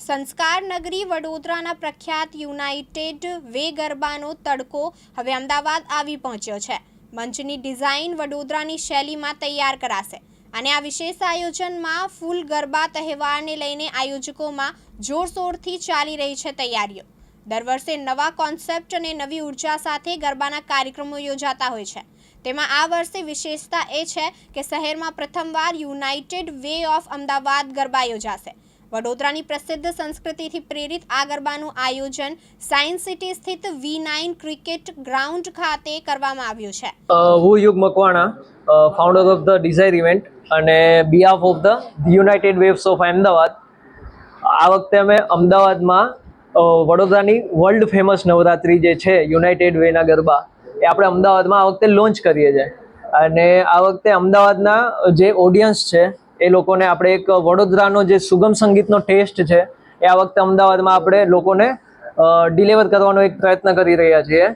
સંસ્કાર નગરી વડોદરાના પ્રખ્યાત યુનાઇટેડ વે ગરબાનો તડકો હવે અમદાવાદ આવી પહોંચ્યો છે. મંચની ડિઝાઇન વડોદરાની શૈલીમાં તૈયાર કરાશે અને આ વિશેષ આયોજનમાં ફૂલ ગરબા તહેવારને લઈને આયોજકોમાં જોરશોરથી ચાલી રહી છે તૈયારીઓ. દર વર્ષે નવા કોન્સેપ્ટ અને નવી ઊર્જા સાથે ગરબાના કાર્યક્રમો યોજાતા હોય છે. તેમાં આ વર્ષે વિશેષતા એ છે કે શહેરમાં પ્રથમવાર United Way of Ahmedabad garba યોજાશે. વડોદરાની પ્રસિદ્ધ સંસ્કૃતિથી પ્રેરિત આ ગરબાનું આયોજન સાયન્સ સિટી સ્થિત વી નાઇન ક્રિકેટ ગ્રાઉન્ડ ખાતે કરવામાં આવ્યું છે. હું Yug Makwana founder of the Desire Event અને behalf of the United Waves of Ahmedabad આ વખતે અમે અમદાવાદમાં વડોદરાની વર્લ્ડ ફેમસ નવરાત્રિ જે છે યુનાઇટેડ વેના ગરબા, એ આપણે અમદાવાદમાં આ વખતે લોન્ચ કરીએ છીએ. અને આ વખતે અમદાવાદના જે ઓડિયન્સ છે એ લોકોને આપણે એક વડોદરાનો જે સુગમ સંગીતનો ટેસ્ટ છે, એ આ વખતે અમદાવાદમાં આપણે લોકોને ડિલિવર કરવાનો એક પ્રયત્ન કરી રહ્યા છીએ.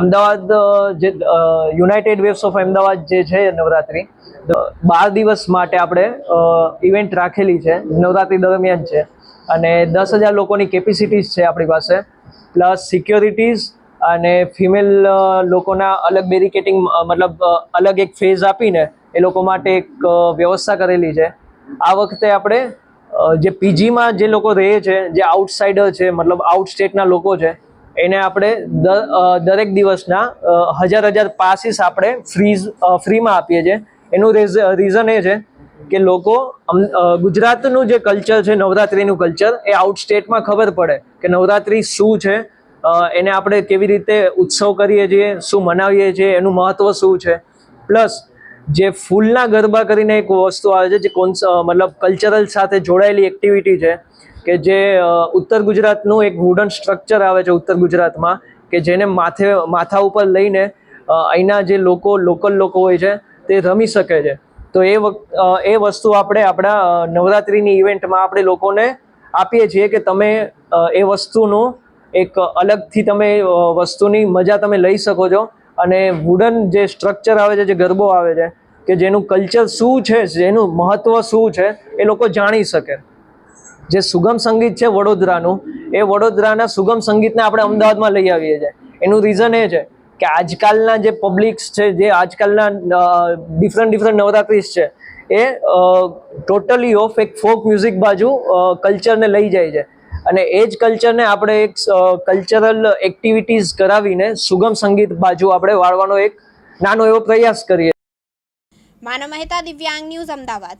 અમદાવાદ જે યુનાઇટેડ વેવ્સ ઓફ અમદાવાદ જે છે નવરાત્રિ બાર દિવસ માટે આપણે ઇવેન્ટ રાખેલી છે, નવરાત્રી દરમિયાન છે. અને દસ હજાર લોકોની કેપેસિટીઝ છે આપણી પાસે પ્લસ સિક્યોરિટીઝ અને ફિમેલ લોકોના અલગ બેરિકેટિંગ મતલબ અલગ એક ફેઝ આપીને એ લોકો માટે એક વ્યવસ્થા કરેલી છે. આ વખતે આપણે જે પીજીમાં જે લોકો રહે છે, જે આઉટસાઇડર છે, મતલબ આઉટ સ્ટેટના લોકો છે, એને આપણે દરેક દિવસના હજાર હજાર પાસીસ આપણે ફ્રીઝ ફ્રીમાં આપીએ છીએ. એનું રીઝન એ છે કે લોકો ગુજરાતનું જે કલ્ચર છે, નવરાત્રિનું કલ્ચર એ આઉટ સ્ટેટમાં ખબર પડે કે નવરાત્રિ શું છે એને આપણે કેવી રીતે ઉત્સવ કરીએ છીએ, શું મનાવીએ છીએ, એનું મહત્ત્વ શું છે. પ્લસ જે ફૂલના ગરબા કરીને એક વસ્તુ આવે છે જે કોન્સ મતલબ કલ્ચરલ સાથે જોડાયેલી એક્ટિવિટી છે, કે જે ઉત્તર ગુજરાતનું એક વુડન સ્ટ્રક્ચર આવે છે ઉત્તર ગુજરાતમાં, કે જેને માથે, માથા ઉપર લઈને અહીંના જે લોકો લોકલ લોકો હોય છે, તે રમી શકે છે. તો એ વખત એ વસ્તુ આપણે આપણા નવરાત્રિની ઇવેન્ટમાં આપણે લોકોને આપીએ છીએ કે તમે એ વસ્તુનું એક અલગથી તમે વસ્તુની મજા તમે લઈ શકો છો. અને વુડન જે સ્ટ્રક્ચર આવે છે, જે ગરબો આવે છે, કે જેનું કલ્ચર શું છે, જેનું મહત્ત્વ શું છે, એ લોકો જાણી શકે. જે સુગમ સંગીત છે વડોદરાનું, એ વડોદરાના સુગમ સંગીતને આપણે અમદાવાદમાં લઈ આવીએ છીએ. એનું રીઝન એ છે કે આજકાલના જે પબ્લિક્સ છે, જે આજકાલના ડિફરન્ટ ડિફરન્ટ નવરાત્રિસ છે, એ ટોટલી ઓફ એક ફોક મ્યુઝિક બાજુ કલ્ચરને લઈ જાય છે. અને એ જ કલ્ચરને આપણે એક કલ્ચરલ એક્ટિવિટીઝ કરાવીને સુગમ સંગીત બાજુ આપણે વાળવાનો એક નાનો એવો પ્રયાસ કરીએ. માનવ મહેતા દિવ્યાંગ ન્યૂઝ અમદાવાદ.